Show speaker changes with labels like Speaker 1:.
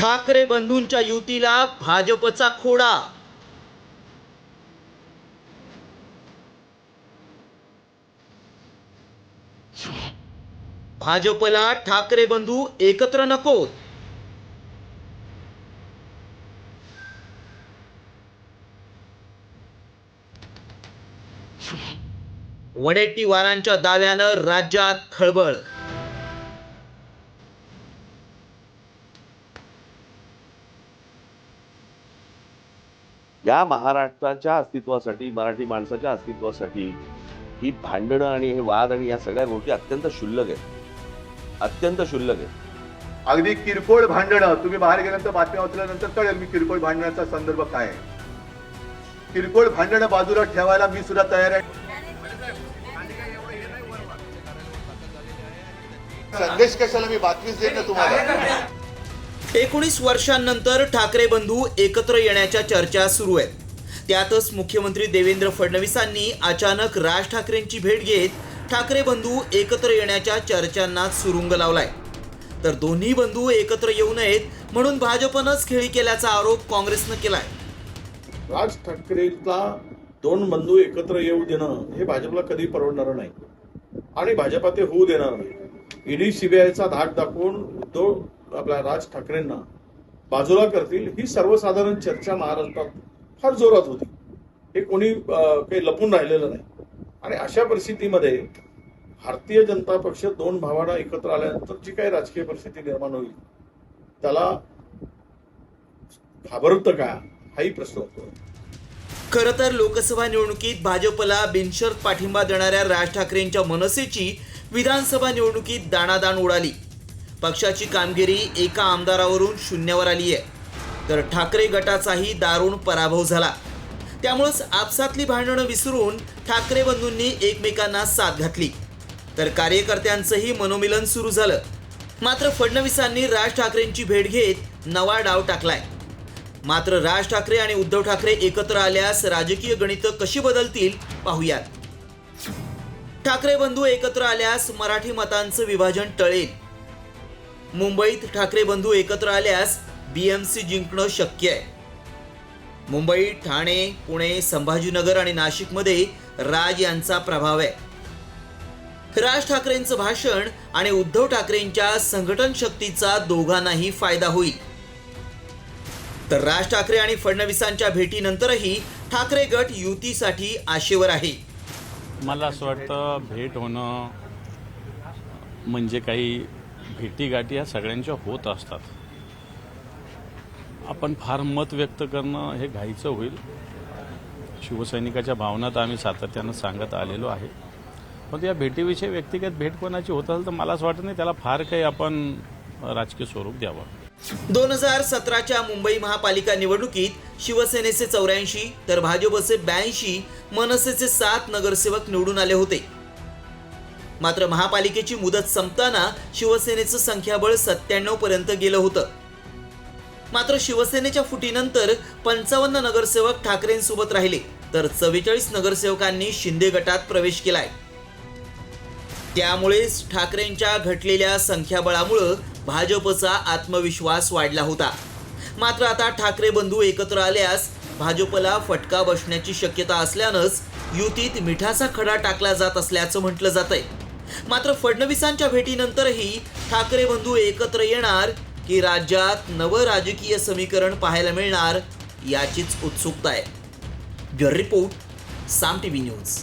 Speaker 1: ठाकरे बंधूंच्या युतीला भाजपचा खोडा. भाजपला ठाकरे बंधू एकत्र नकोत वडेट्टीवारांच्या दाव्यानं राज्यात खळबळ.
Speaker 2: या महाराष्ट्राच्या अस्तित्वासाठी मराठी माणसाच्या अस्तित्वासाठी ही भांडणं आणि हे वाद आणि या सगळ्या गोष्टी अत्यंत क्षुल्लक आहेत. अत्यंत क्षुल्लक आहेत.
Speaker 3: अगदी किरकोळ भांडणं तुम्ही बाहेर गेल्यानंतर बातम्या वाचल्यानंतर कळेल मी किरकोळ भांडणाचा संदर्भ काय आहे. किरकोळ भांडणं बाजूला ठेवायला मी सुद्धा तयार आहे. संदेश कशाला? मी बातमीच देत ना तुम्हाला.
Speaker 1: एकोणीस वर्षांनंतर ठाकरे बंधू एकत्र येण्याच्या चर्चा सुरू आहेत. त्यातच मुख्यमंत्री देवेंद्र फडणवीसांनी अचानक राज ठाकरेंची भेट घेत ठाकरे बंधू एकत्र येण्याच्या चर्चांना सुरुंग लावलाय. तर दोन्ही बंधू एकत्र येऊ नयेत म्हणून भाजपनंच खेळी केल्याचा आरोप काँग्रेसनं केलाय.
Speaker 4: राज ठाकरेचा दोन बंधू एकत्र येऊ देणं हे भाजपला कधी परवडणार नाही. आणि भाजपा ते होऊ देणार नाही. ईडी सीबीआयचा धाक दाखवून उद्धव आपल्या राज ठाकरेंना बाजूला करतील ही सर्वसाधारण चर्चा महाराष्ट्रात फार जोरात होती. हे कोणी काही लपून राहिलेलं नाही. आणि अशा परिस्थितीमध्ये भारतीय जनता पक्ष दोन भावांना एकत्र आल्यानंतर जी काही राजकीय परिस्थिती निर्माण होईल त्याला घाबरतं का हाही प्रश्न होतो.
Speaker 1: खरं तर लोकसभा निवडणुकीत भाजपला बिनशर्त पाठिंबा देणाऱ्या राज ठाकरेंच्या मनसेची विधानसभा निवडणुकीत दाणादाण उडाली. पक्षाची कामगिरी एका आमदारावरून शून्यावर आली आहे. तर ठाकरे गटाचाही दारुण पराभव झाला. त्यामुळंच आपसातली भांडणं विसरून ठाकरे बंधूंनी एकमेकांना साथ घातली. तर कार्यकर्त्यांचंही मनोमिलन सुरू झालं. मात्र फडणवीसांनी राज ठाकरेंची भेट घेत नवा डाव टाकलाय. मात्र राज ठाकरे आणि उद्धव ठाकरे एकत्र आल्यास राजकीय गणितं कशी बदलतील पाहूयात. ठाकरे बंधू एकत्र आल्यास मराठी मतांचं विभाजन टळेल. मुंबईत ठाकरे बंधू एकत्र आल्यास बीएमसी जिंकणं शक्य आहे. मुंबई ठाणे पुणे संभाजीनगर आणि नाशिकमध्ये राज यांचा प्रभाव आहे. राज ठाकरेंचं भाषण आणि उद्धव ठाकरेंच्या संघटन शक्तीचा दोघांनाही फायदा होईल. तर राज ठाकरे आणि फडणवीसांच्या भेटीनंतरही ठाकरे गट युतीसाठी आशेवर आहे.
Speaker 5: मला असं वाटतं भेट होणं म्हणजे काही भेटीगाठी या सगळ्यांच्या होत असतात. आपण फार मत व्यक्त करणं हे घाईचं होईल. शिवसैनिकाच्या भावना तर आम्ही सातत्यानं सांगत आलेलो आहे. पण या भेटीविषयी व्यक्तिगत भेट कोणाची होत असेल तर मला असं वाटत नाही त्याला फार काही आपण राजकीय स्वरूप द्यावं.
Speaker 1: दोन हजार सतराच्या मुंबई महापालिका निवडणुकीत शिवसेनेचे चौऱ्याऐंशी तर भाजपचे ब्याऐंशी मनसेचे सात नगरसेवक निवडून आले होते. मात्र महापालिकेची मुदत संपताना शिवसेनेचं संख्याबळ सत्त्याण्णव पर्यंत गेलं होतं. मात्र शिवसेनेच्या फुटीनंतर पंचावन्न नगरसेवक ठाकरेंसोबत राहिले तर चव्वेचाळीस नगरसेवकांनी शिंदे गटात प्रवेश केलाय. त्यामुळेच ठाकरेंच्या घटलेल्या संख्याबळामुळं भाजपचा आत्मविश्वास वाढला होता. मात्र आता ठाकरे बंधू एकत्र आल्यास भाजपला फटका बसण्याची शक्यता असल्यानंच युतीत मिठाचा खडा टाकला जात असल्याचं म्हटलं जात आहे मात्र फडणवीसांच्या भेटीनंतरही ठाकरे बंधू एकत्र येणार की राज्यात नवं राजकीय समीकरण पाहायला मिळणार याचीच उत्सुकता आहे. Bureau report Saam TV news.